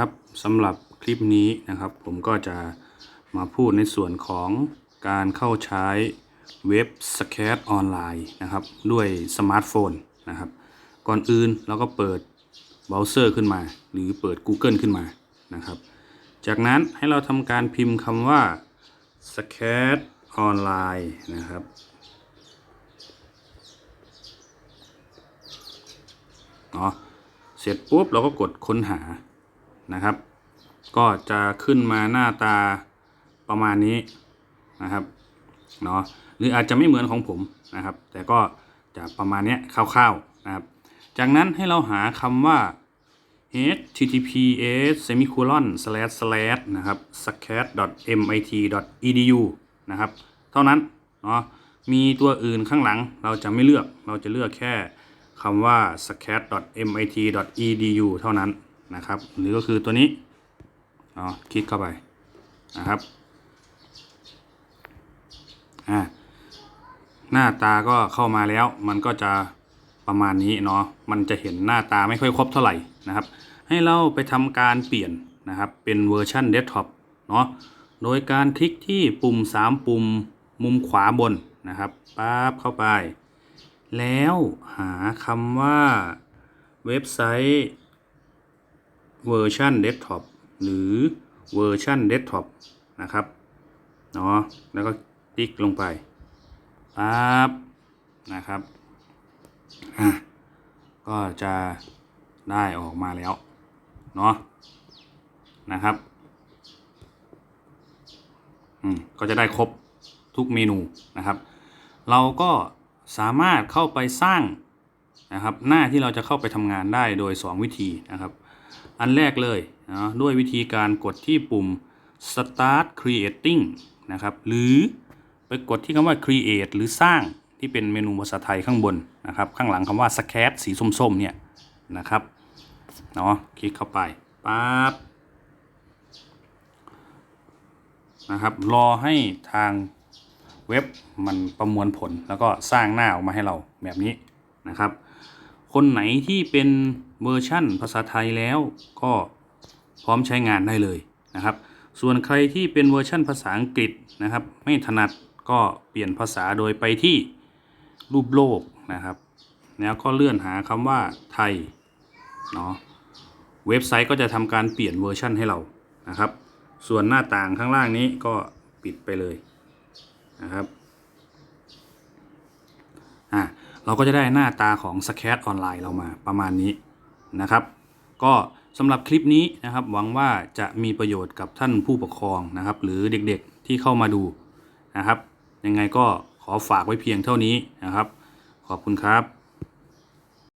ครับสำหรับคลิปนี้นะครับ ผมก็จะมาพูดในส่วนของการเข้าใช้เว็บสแคตออนไลน์นะครับ ด้วยสมาร์ทโฟนนะครับ ก่อนอื่นเราก็เปิดเบราว์เซอร์ขึ้นมา หรือเปิด Google ขึ้นมานะครับ จากนั้นให้เราทำการพิมพ์คำว่า s c a t ออนไลน์นะครับเนาะเสร็จปุ๊บเราก็กดค้นหา นะครับ ก็จะขึ้นมาหน้าตาประมาณนี้นะครับเนาะหรืออาจจะไม่เหมือนของผมนะครับ แต่ก็จะประมาณเนี้ยคร่าวๆนะครับ จากนั้นให้เราหาคำว่า https semicolon slash slash นะครับ scat mit edu นะครับ เท่านั้นเนาะมีตัวอื่นข้างหลังเราจะไม่เลือกเราจะเลือกแค่คำว่า scat mit edu เท่านั้น นะครับ หรือก็คือตัวนี้เนาะคลิกเข้าไปนะครับอ่าหน้าตาก็เข้ามาแล้ว มันก็จะประมาณนี้เนาะมันจะเห็นหน้าตาไม่ค่อยครบเท่าไหร่นะครับ ให้เราไปทำการเปลี่ยนนะครับเป็นเวอร์ชันเดสก์ท็อปเนาะโดยการคลิกที่ปุ่ม 3 ปุ่มมุมขวาบนนะครับปั๊บเข้าไป แล้วหาคำว่าเว็บไซต์ เวอร์ชันเดสก์ท็อปหรือเวอร์ชันเดสก์ท็อปนะครับเนาะแล้วก็ติ๊กลงไปปั๊บนะครับอะก็จะได้ออกมาแล้วเนาะนะครับอืมก็จะได้ครบทุกเมนูนะครับ เราก็สามารถเข้าไปสร้างนะครับ หน้าที่เราจะเข้าไปทำงานได้โดย 2 วิธีนะครับ อันแรกเลยนะด้วยวิธีการกดที่ปุ่ม start creating นะครับหรือไปกดที่คำว่า create หรือสร้างที่เป็นเมนูภาษาไทยข้างบนนะครับข้างหลังคำว่า scat สีส้มๆเนี่ยนะครับเนาะคลิกเข้าไปปั๊บนะครับรอให้ทางเว็บมันประมวลผลแล้วก็สร้างหน้าออกมาให้เราแบบนี้นะครับ คนไหนที่เป็นเวอร์ชั่นภาษาไทยแล้วก็พร้อมใช้งานได้เลยนะครับ ส่วนใครที่เป็นเวอร์ชั่นภาษาอังกฤษนะครับ ไม่ถนัดก็เปลี่ยนภาษาโดยไปที่รูปโลกนะครับ แล้วก็เลื่อนหาคำว่าไทยเนาะเว็บไซต์ก็จะทำการเปลี่ยนเวอร์ชันให้เรานะครับ ส่วนหน้าต่างข้างล่างนี้ก็ปิดไปเลยนะครับอะ เราก็จะได้หน้าตาของสแคตออนไลน์เรามาประมาณนี้นะครับ ก็สำหรับคลิปนี้นะครับหวังว่าจะมีประโยชน์กับท่านผู้ปกครองนะครับ หรือเด็กๆที่เข้ามาดูนะครับ ยังไงก็ขอฝากไว้เพียงเท่านี้นะครับ ขอบคุณครับ